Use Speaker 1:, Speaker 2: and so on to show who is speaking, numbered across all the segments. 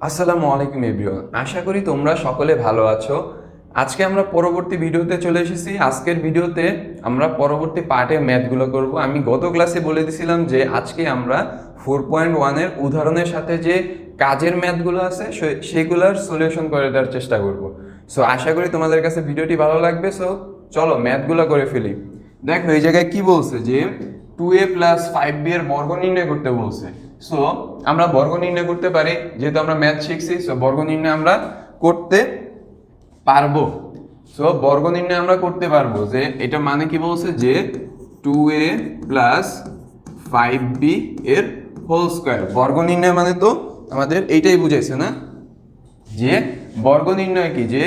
Speaker 1: আসসালামু আলাইকুম এভরিওয়ান। আশা করি তোমরা সকলে ভালো আছো। আজকে আমরা পরবর্তী ভিডিওতে চলে এসেছি। আজকের ভিডিওতে আমরা পরবর্তী পার্টে ম্যাথগুলো করব। আমি গত ক্লাসে বলে দিয়েছিলাম যে আজকে আমরা ফোর পয়েন্ট ওয়ানের উদাহরণের সাথে যে কাজের ম্যাথগুলো আছে সেগুলোর সলিউশন করে দেওয়ার চেষ্টা করব। সো আশা করি তোমাদের কাছে ভিডিওটি ভালো লাগবে। সো চলো ম্যাথগুলো করে ফেলি। দেখো, এই জায়গায় কি বলছে যে two A plus five B এর বর্গ নির্ণয় করতে বলছে। সো আমরা বর্গ নির্ণয় করতে পারি, যেহেতু আমরা ম্যাথ শিখছি সো বর্গ নির্ণয় আমরা করতে পারব। সো বর্গ নির্ণয় আমরা করতে পারব যে এটা মানে কি বলছে যে two A plus five B এর হোল স্কোয়ার বর্গ নির্ণয় মানে তো আমাদের এইটাই বুঝাইছে না? যে বর্গ নির্ণয় কি? যে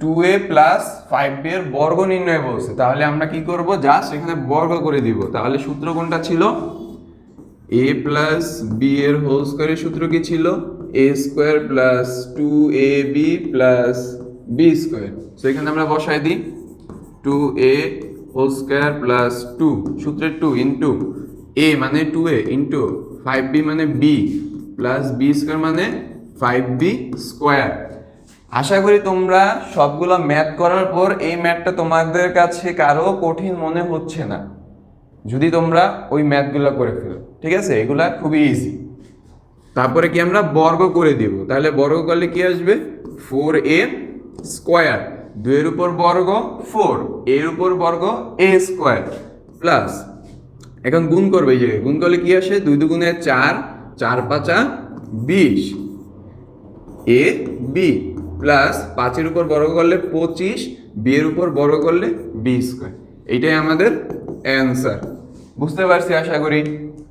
Speaker 1: two A plus five B এর বর্গ নির্ণয় বলছে। তাহলে আমরা কি করব? জাস্ট এখানে বর্গ করে দিব। তাহলে সূত্র কোনটা ছিল? এ প্লাস বি এর হোল স্কোয়ারের সূত্র কি ছিল? A square plus two A B plus B square so এখানে আমরা বসাই দিই। Two A whole square plus two সূত্রের টু ইন্টু এ মানে two A into five B মানে বি প্লাস বি স্কোয়ার মানে ফাইভ বি স্কোয়ার আশা করি তোমরা সবগুলো ম্যাথ করার পর এই ম্যাথটা তোমাদের কাছে কারও কঠিন মনে হচ্ছে না। যদি তোমরা ওই ম্যাথগুলো করে ফেলো। ঠিক আছে? এগুলা খুবই ইজি তারপরে কি আমরা বর্গ করে দিব? তাহলে বর্গ করলে কি আসবে? ফোর এ স্কোয়ার দুইয়ের উপর বর্গ ফোর এর উপর বর্গ এ স্কোয়ার প্লাস এখন গুণ করবে যে গুণ করলে কি আসে? দুই দুগুণে চার চার পাঁচা বিশ। এ বি প্লাস পাঁচের উপর বর্গ করলে পঁচিশ বি এর উপর বর্গ করলে বি স্কোয়ার এইটাই আমাদের অ্যান্সার বুঝতে পারছি আশা করি?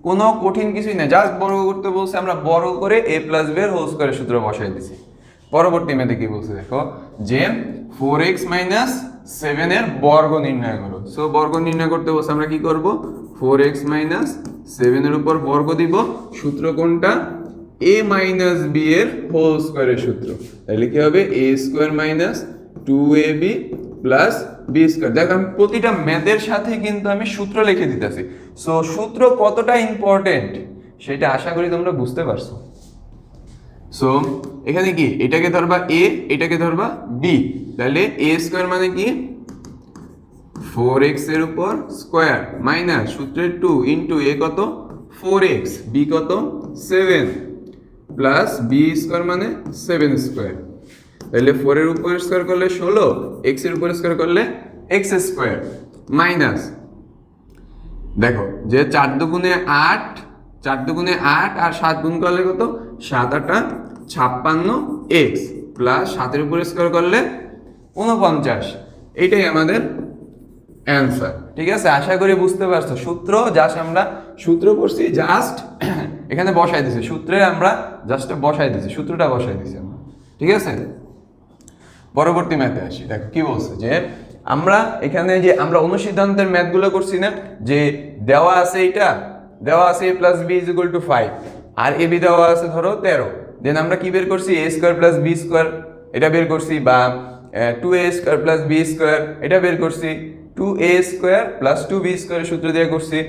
Speaker 1: কোনো কঠিন কিছুই না জাস্ট বর্গ করতে বলছে, আমরা বর্গ করে এ প্লাস বি এর হোল স্কোয়ারের সূত্র বসাই দিছি। পরবর্তী মেয়েতে কি বলছে দেখো? যে ফোর এক্স মাইনাস সেভেন এর বর্গ নির্ণয় করো। সো বর্গ নির্ণয় করতে বলছে, আমরা কি করব? ফোর এক্স মাইনাস সেভেনের উপর বর্গ দিব, সূত্র কোনটা? এ মাইনাস বি এর হোল স্কোয়ারের সূত্র। তাহলে কি হবে? A square minus two A B plus B square দেখো, আমি প্রতিটা ম্যাথের সাথে কিন্তু আমি সূত্র লিখে দিতেছি। সো সূত্র কতটা ইম্পর্টেন্ট সেটা আশা করি তোমরা বুঝতে পারছ। সো এখানে কি? এটাকে ধরবা এ এটাকে ধরবা বি তাহলে এ স্কোয়ার মানে কি? ফোর এক্সের উপর স্কোয়ার মাইনাস সূত্রের টু ইন্টু এ কত? ফোর এক্স বি কত? সেভেন প্লাস বি স্কোয়ার মানে সেভেন স্কোয়ার তাহলে ফোরের উপর স্কোয়ার করলে ষোলো এক্সের উপর স্কোয়ার করলে এক্স স্কোয়ার মাইনাস দেখো, যে চার দুগুণে আট, চার দুগুণে আট আর সাত গুণ করলে কত? সাত আটা ছাপ্পান্ন এক্স প্লাস সাতের উপর স্কোয়ার করলে উনপঞ্চাশ এইটাই আমাদের অ্যান্সার ঠিক আছে? আশা করি বুঝতে পারছ। সূত্র জাস্ট আমরা সূত্র পড়ছি জাস্ট এখানে বসাই দিছি। সূত্রে আমরা জাস্ট বসাই দিছি, সূত্রটা বসাই দিছি আমরা, ঠিক আছে? পরবর্তী ম্যাথে আসি। দেখো, কি বলছে যে আমরা এখানে যে আমরা অনুসিদ্ধান্তের ম্যাথগুলো করছি না, যে দেওয়া আছে এটা দেওয়া আছে A plus B is equal to five R A B দেওয়া আছে ধরো তেরো। দেন আমরা কি বের করছি? A square plus B square এটা বের করছি বা two A square plus B square এটা বের করছি। Two A square plus two B স্কোয়ারের সূত্র দিয়ে করছি।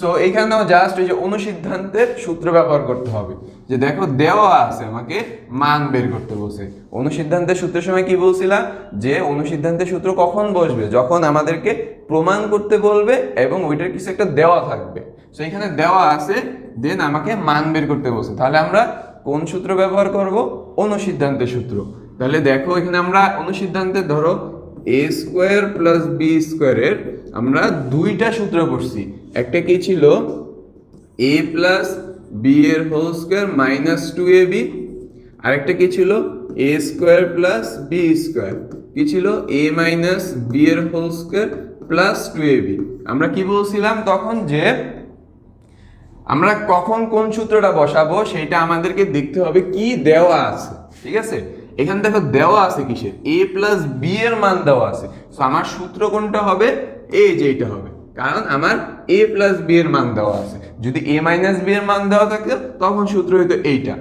Speaker 1: সো এইখানেও জাস্ট ওই যে অনুসিদ্ধান্তের সূত্র ব্যবহার করতে হবে। যে দেখো দেওয়া আছে, আমাকে মান বের করতে বলছে। অনুসিদ্ধান্তের সূত্রের সময় কি বলছিলাম? যে অনুসিদ্ধান্তের সূত্র কখন বসবে? যখন আমাদেরকে প্রমাণ করতে বলবে এবং ওইটার কিছু একটা দেওয়া থাকবে। সো এখানে দেওয়া আছে দেন আমাকে মান বের করতে বলছে। তাহলে আমরা কোন সূত্র ব্যবহার করব? অনুসিদ্ধান্তের সূত্র। তাহলে দেখো, এখানে আমরা অনুসিদ্ধান্তে ধরো এ স্কোয়ার প্লাস বি স্কোয়ারের আমরা দুইটা সূত্র পড়ছি। একটা কি ছিল? এ প্লাস বি এর whole square minus two A B আরেকটা কি ছিল? A square plus B square কি ছিল? এ মাইনাস বি এর whole square plus two A B আমরা কি বলছিলাম তখন যে আমরা কখন কোন সূত্রটা বসাবো সেটা আমাদেরকে দেখতে হবে কি দেওয়া আছে। ঠিক আছে? এখানে দেখো দেওয়া আছে কিসের? এ প্লাস বি এর মান দেওয়া আছে। আমার সূত্র কোনটা হবে? এই যে এটা হবে। কারণ আমার এ প্লাস বি এর মান দেওয়া আছে। যদি এ মাইনাস বি এর মান দেওয়া থাকে, তখন সূত্র হইতো এইটা।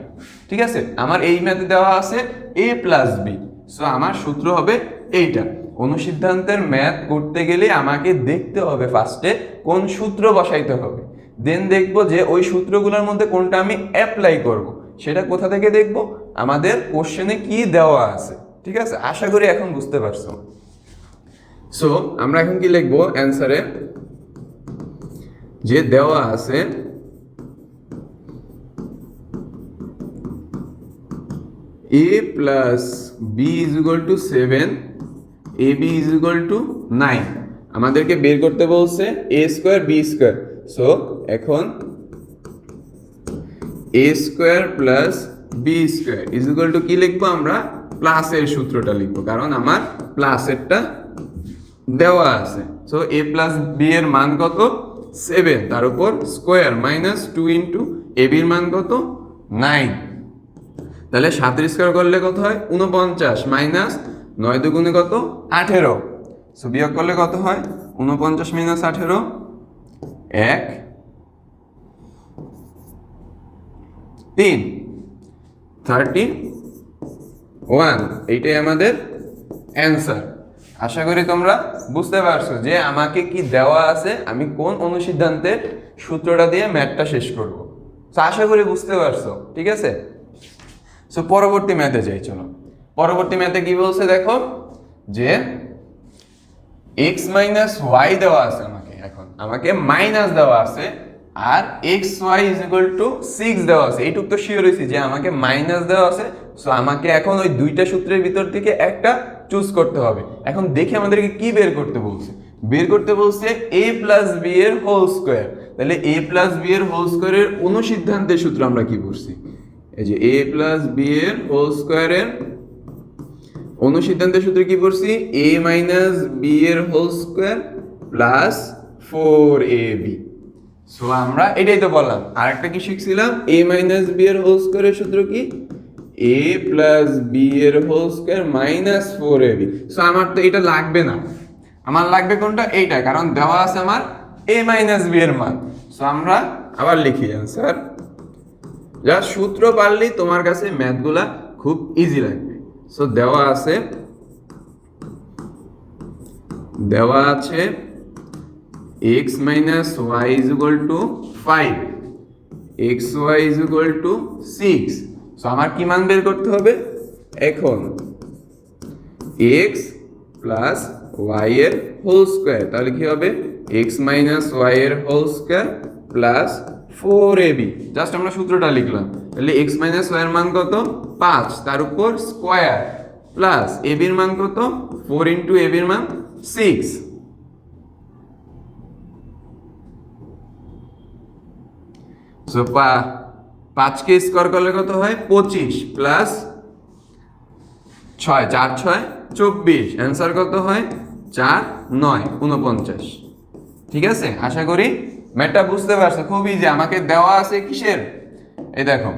Speaker 1: ঠিক আছে? আমার এই ম্যাথে দেওয়া আছে এ প্লাস বি সো আমার সূত্র হবে এইটা। অনুসিদ্ধান্তের ম্যাথ করতে গেলে আমাকে দেখতে হবে ফার্স্টে কোন সূত্র বসাইতে হবে। দেন দেখব যে ওই সূত্রগুলোর মধ্যে কোনটা আমি অ্যাপ্লাই করব। সেটা কোথা থেকে দেখব? আমাদের কোশ্চেনে কি দেওয়া আছে? ঠিক আছে? আশা করি এখন বুঝতে পারছ। সো আমরা এখন কি লিখব? অ্যান্সারে যে দেওয়া আছে A plus B is equal to seven A B is equal to nine আমাদেরকে বের করতে বলছে A square B square so এখন A square plus B square is equal to কি লিখব আমরা? প্লাসের সূত্রটা লিখব, কারণ আমার প্লাসেরটা দেওয়া আছে। সো এ প্লাস বি এর মান কত? সেভেন তার উপর square minus two into A বির মান কত? নাইন তাহলে সাতের স্কোয়ার করলে কত হয়? উনপঞ্চাশ মাইনাস নয় দুগুণে কত? আঠেরো। সো বিয়োগ করলে কত হয়? উনপঞ্চাশ মাইনাস আঠেরো, এক। তিন। থার্টি ওয়ান এইটাই আমাদের অ্যান্সার আশা করি তোমরা বুঝতে পারছ যে আমাকে কি দেওয়া আছে, আমি কোন অনুসিদ্ধান্তের সূত্রটা দিয়ে ম্যাথটা শেষ করব। তো আশা করি বুঝতে পারছ, ঠিক আছে? সো পরবর্তী ম্যাথে যাই, চলো। পরবর্তী ম্যাথে কি বলছে দেখো? যে এক্স মাইনাস ওয়াই দেওয়া আছে আমাকে এখন। আমাকে মাইনাস দেওয়া আছে আর X Y is equal to six দেওয়া আছে। এইটুক তো শিওর হয়েছি যে আমাকে মাইনাস দেওয়া আছে। সো আমাকে এখন ওই দুইটা সূত্রের ভিতর থেকে একটা চুজ করতে হবে। এখন দেখে আমাদেরকে কি বের করতে বলছে। বের করতে বলছে এ প্লাস বি এর হোল স্কোয়ার তাহলে এ প্লাস বি এর হোল স্কোয়ারের অনুসিদ্ধান্তের সূত্র আমরা কি পড়ছি এই যে এ প্লাস বি এর হোল স্কোয়ারের অনুসিদ্ধান্তের সূত্রে কি পড়ছি এ মাইনাস বি এর whole square plus four A B so আমরা এটাই তো বললাম। আরেকটা কি শিখছিলাম? এ মাইনাস বি এর হোল স্কোয়ারের সূত্র কি? এ প্লাস বি এর whole square minus four A B so আমার তো এটা লাগবে না। আমার লাগবে কোনটা? এইটা কারণ দেওয়া আছে আমার এ মাইনাস বি এর মান। সো আমরা আবার লিখি স্যার যা সূত্র পারলেই তোমার কাছে ম্যাথগুলা খুব ইজি লাগবে। সো দেওয়া আছে দেওয়া আছে X minus Y is equal to five X Y is equal to six so আমার কি মান বের করতে হবে? এখন এক্স প্লাস ওয়াই এর হোল স্কোয়ার তাহলে কি হবে? এক্স মাইনাস ওয়াই এর whole square plus four A B just আমরা সূত্রটা লিখলাম। তাহলে এক্স মাইনাস ওয়াই এর মান কত? পাঁচ। তার উপর স্কোয়ার প্লাস এ বির মান কত? ফোর ইন্টু এ বির মান সিক্স সো পাঁচকে স্কোয়ার করলে কত হয়? পঁচিশ প্লাস ছয়, চার, ছয়, চব্বিশ। অ্যান্সার কত হয়? চার, নয় উনপঞ্চাশ ঠিক আছে? আশা করি ম্যাটটা বুঝতে পারছ। খুব ইজি আমাকে দেওয়া আছে কিসের? এই দেখো।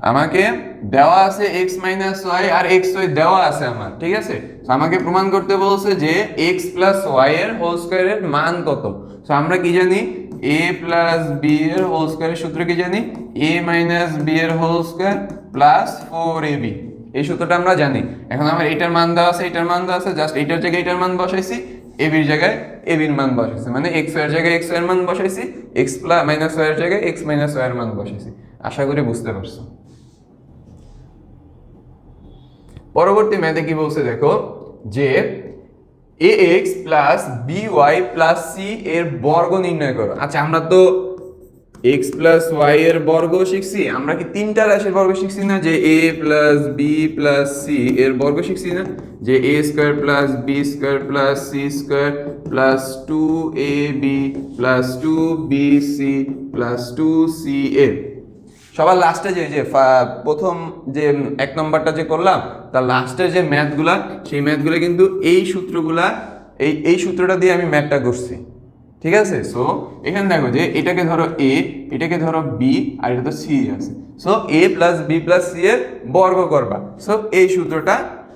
Speaker 1: আমাকে দেওয়া আছে এক্স মাইনাস ওয়াই আর এক্স ওয়াই দেওয়া আছে আমার। ঠিক আছে? আমাকে প্রমাণ করতে বলছে যে এক্স প্লাস ওয়াই এর হোল স্কোয়ারের মান কত? তো আমরা কি জানি? এ প্লাস বি এর হোল স্কোয়ারের সূত্র কি জানি? এ মাইনাস বি এর whole square plus four A B এই সূত্রটা আমরা জানি। এখন আমার এটার মান দেওয়া আছে এটার মান দেওয়া আছে জাস্ট এটার জায়গায় এটার মান বসাইছি এ বির জায়গায় এ বির মান বসাইছি। মানে এক্স ওয়ার জায়গায় এক্স ওয়ার মান বসাইছি এক্স প্লাস মাইনাস ওয়ার জায়গায় এক্স মাইনাস ওয়ার মান বসাইছি। আশা করি বুঝতে পারছ। পরবর্তী ম্যাথে কি বলছে দেখো? যে A X plus B Y plus C এর বর্গ নির্ণয় করো। আচ্ছা আমরা তো এক্স প্লাস ওয়াই এর বর্গ শিখছি, আমরা কি তিনটা রাশির বর্গ শিখছি না? যে A plus B plus C এর বর্গ শিখছি না? যে A square plus B square plus C square plus two A B plus two B C plus two C A সবার লাস্টে যে যে প্রথম যে এক নম্বরটা যে করলাম, তার লাস্টের যে ম্যাথগুলা সেই ম্যাথগুলো কিন্তু এই সূত্রগুলা, এই এই সূত্রটা দিয়ে আমি ম্যাথটা করছি। ঠিক আছে? সো এখানে দেখো যে, এটাকে ধরো এ এটাকে ধরো বি আর এটা তো সি আছে। So A plus B plus C এর বর্গ করবা। সো এই সূত্রটা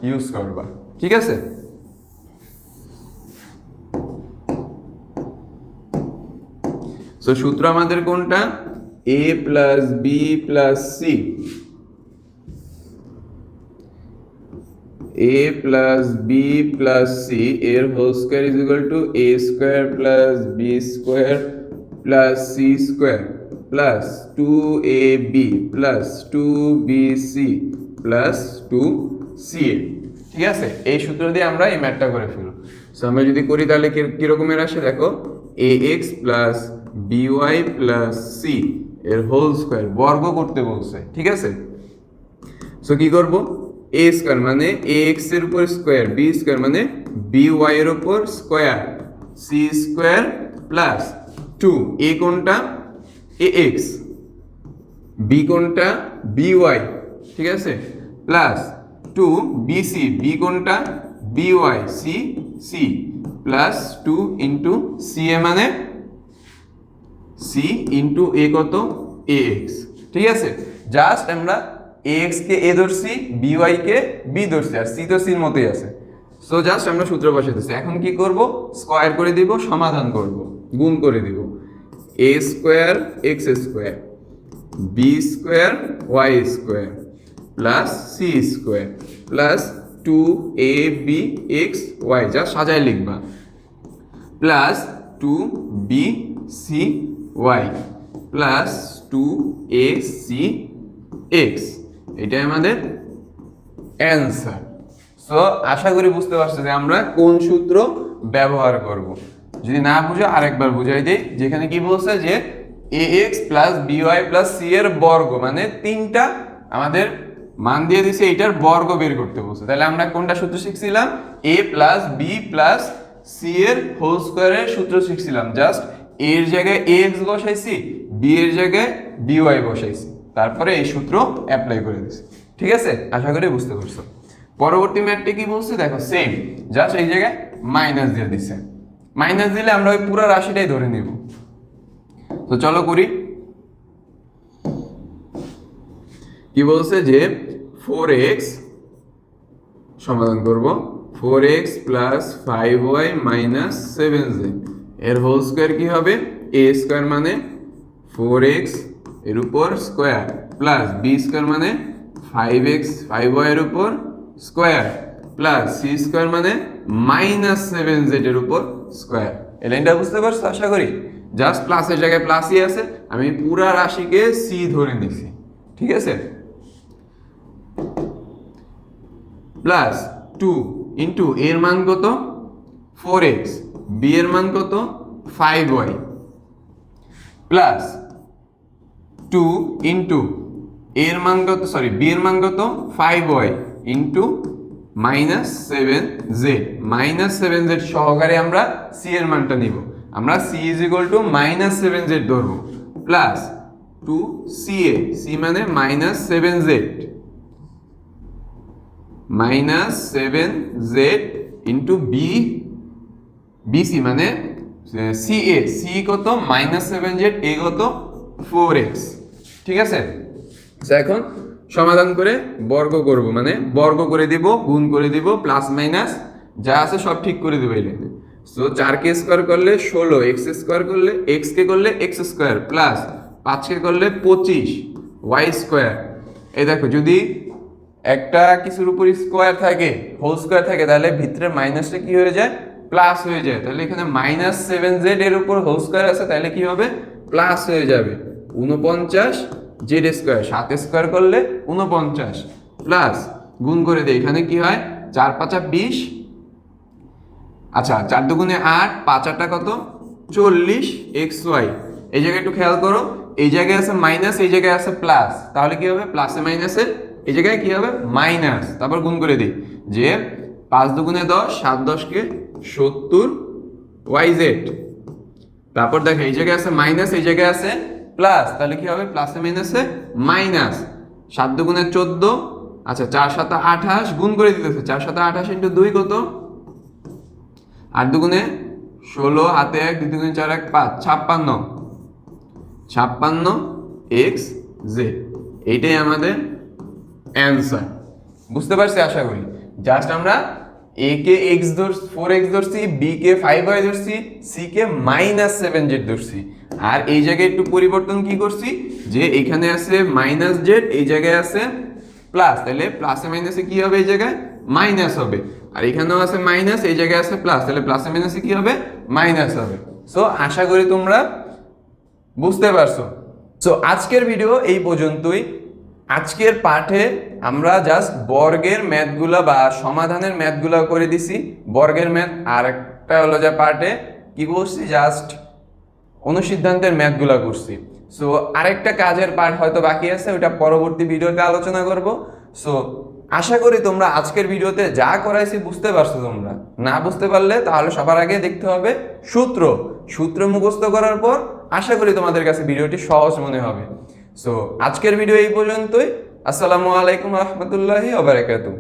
Speaker 1: ইউজ করবা। ঠিক আছে? সো সূত্র আমাদের কোনটা? A plus B plus C A plus B plus C এর whole square is equal to A square plus B square plus C square plus two A B plus two B C plus two C A ঠিক আছে? এই সূত্র দিয়ে আমরা এই ম্যাথটা করে ফেলব। সো আমরা যদি করি তাহলে কি- কিরকমের আসে? দেখো A X plus B Y plus C এর হোল স্কোয়ার বর্গ করতে বলছে, ঠিক আছে? সো কি করব? এ স্কোয়ার মানে এ এক্সের উপর স্কোয়ার বি স্কোয়ার মানে বি ওয়াই এর উপর square C square plus two A কোনটা? এ এক্স বি কোনটা? বি ওয়াই ঠিক আছে? Plus two B C B কোনটা? B Y C C plus two into C A মানে সি ইন্টু এ কত? এ এক্স ঠিক আছে? জাস্ট আমরা এ এক্স কে এ ধরছি বি ওয়াই কে বি ধরছি, আর সি তো সির মতোই আছে। সো জাস্ট আমরা সূত্র বসাতেছি এখন কি করব? স্কোয়ার করে দিব, সমাধান করব, গুণ করে দিব। A square X square B square Y square plus C square plus two A B X Y যা সাজায় লিখবা। Plus two B C Y plus two A C X এটাই আমাদের অ্যান্সার সো আশা করি বুঝতে পারছ যে আমরা কোন সূত্র ব্যবহার করব। যদি না বুঝো, আরেকবার বুঝাই দিই। যেখানে কি বলছে যে A X plus B Y plus C এর বর্গ মানে তিনটা আমাদের মান দিয়ে দিছে এটার বর্গ বের করতে বলছে। তাহলে আমরা কোনটা সূত্র শিখছিলাম? A plus B plus C এর হোল স্কোয়ারের সূত্র শিখছিলাম। জাস্ট এর জায়গায় এ এক্স বসাইছি বি এর জায়গায় বিওয়াই বসাইছি। তারপরে এই সূত্র অ্যাপ্লাই করে দিছি। ঠিক আছে? আশা করি বুঝতে পারছ। পরবর্তী ম্যাথটি কি বলছে? দেখো সেম জাস্ট এই জায়গায় মাইনাস দিয়ে দিছে। মাইনাস দিলে আমরা ওই পুরো রাশিটাই ধরে নিব। তো চলো করি। কি বলছে যে ফোর এক্স সমাধান করব। Four X plus five Y minus seven Z এর হোল স্কোয়ার কি হবে? এ স্কোয়ার মানে ফোর এক্সের উপর স্কোয়ার প্লাস বি স্কোয়ার মানে ফাইভ এক্স ফাইভ ওয়াই এর উপর স্কোয়ার প্লাস সি স্কোয়ার মানে মাইনাস সেভেন জেড এর উপর স্কোয়ার এই লাইনটা বুঝতে পারছ? আশা করি। জাস্ট প্লাসের জায়গায় প্লাসই আছে। আমি পুরা রাশিকে সি ধরে নিছি। ঠিক আছে? প্লাস টু ইন্টু এর মান কত? ফোর এক্স বি এর মান কত? Five Y plus two into এর মান কত? সরি বি এর মান কত? Five Y into minus seven Z minus seven Z সহকারে আমরা সি এর মানটা নিব। আমরা C is equal to minus seven Z ধরবো। Plus two C A C মানে minus seven Z minus seven Z into B B C মানে C A C কত? মাইনাস সেভেন জেড এ কত? ফোর এক্স ঠিক আছে? এখন সমাধান করে বর্গ করব মানে বর্গ করে দিব, গুণ করে দিব প্লাস মাইনাস যা আছে সব ঠিক করে দেবো এই লাইনে সো চারকে স্কোয়ার করলে ষোলো এক্স স্কোয়ার করলে এক্স কে করলে এক্স স্কোয়ার প্লাস পাঁচকে করলে পঁচিশ ওয়াই স্কোয়ার এই দেখো, যদি একটা কিছুর উপর স্কোয়ার থাকে হোল স্কোয়ার থাকে, তাহলে ভিতরে মাইনাসটা কি হয়ে যায়? প্লাস হয়ে যায়। তাহলে এখানে মাইনাস সেভেন জেড এর উপর হোল স্কোয়ার আছে, তাহলে কি হবে? প্লাস হয়ে যাবে। উনপঞ্চাশ জেড স্কোয়ার সাত স্কোয়ার করলে উনপঞ্চাশ প্লাস গুণ করে দেয় এখানে কি হয়? চার পাঁচা বিশ। আচ্ছা চার দুগুণে আট, পাঁচ আটটা কত? চল্লিশ এক্স ওয়াই এই জায়গায় একটু খেয়াল করো, এই জায়গায় আছে মাইনাস এই জায়গায় আছে প্লাস তাহলে কি হবে? প্লাসে মাইনাসে এই জায়গায় কি হবে? মাইনাস তারপর গুণ করে দিই। যে পাঁচ দুগুণে দশ, সাত দশকে সত্তর, ওয়াই জেড। তারপর দেখো এই জায়গায় আছে মাইনাস, এই জায়গায় আছে প্লাস। তাহলে কি হবে? প্লাসে মাইনাসে মাইনাস। সাত দুগুণে চোদ্দ আচ্ছা চার সাত আঠাশ, গুণ করে দিতেছে। চার সাত আঠাশ ইন্টু দুই কত? আট দুগুণে ষোলো, হাতে এক, দুই দুগুণে চার এক, পাঁচ, ছাপ্পান্ন। ছাপ্পান্ন এক্স জেড। এইটাই আমাদের অ্যান্সার। বুঝতে পারছি আশা করি? জাস্ট আমরা এ কে এক্স ধরছি ফোর এক্স ধরছি বি কে ফাইভ ওয়াই ধরছি সি কে মাইনাস সেভেন জেড ধরছি। আর এই জায়গায় একটু পরিবর্তন কি করছি? যে এখানে আছে মাইনাস জেড এই জায়গায় আছে প্লাস তাহলে প্লাসে মাইনাসে কি হবে এই জায়গায়? মাইনাস হবে। আর এখানেও আছে মাইনাস এই জায়গায় আছে প্লাস তাহলে প্লাসে মাইনাসে কি হবে? মাইনাস হবে। সো আশা করি তোমরা বুঝতে পারছ। সো আজকের ভিডিও এই পর্যন্তই। আজকের পাঠে আমরা জাস্ট বর্গের ম্যাথগুলা বা সমাধানের ম্যাথগুলা করে দিছি। বর্গের ম্যাথ আর একটা হলো যে পার্টে কি করছি? জাস্ট অনুসিদ্ধান্তের ম্যাথগুলা করছি। সো আরেকটা কাজের পার্ট হয়তো বাকি আছে ওটা পরবর্তী ভিডিওতে আলোচনা করব। সো আশা করি তোমরা আজকের ভিডিওতে যা করাইছি বুঝতে পারছ তোমরা। না বুঝতে পারলে তাহলে সবার আগে দেখতে হবে সূত্র। সূত্র মুখস্থ করার পর আশা করি তোমাদের কাছে ভিডিওটি সহজ মনে হবে। সো আজকের ভিডিও এই পর্যন্তই। আসসালামু আলাইকুম রহমতুল্লাহি ওবারাকাতুহ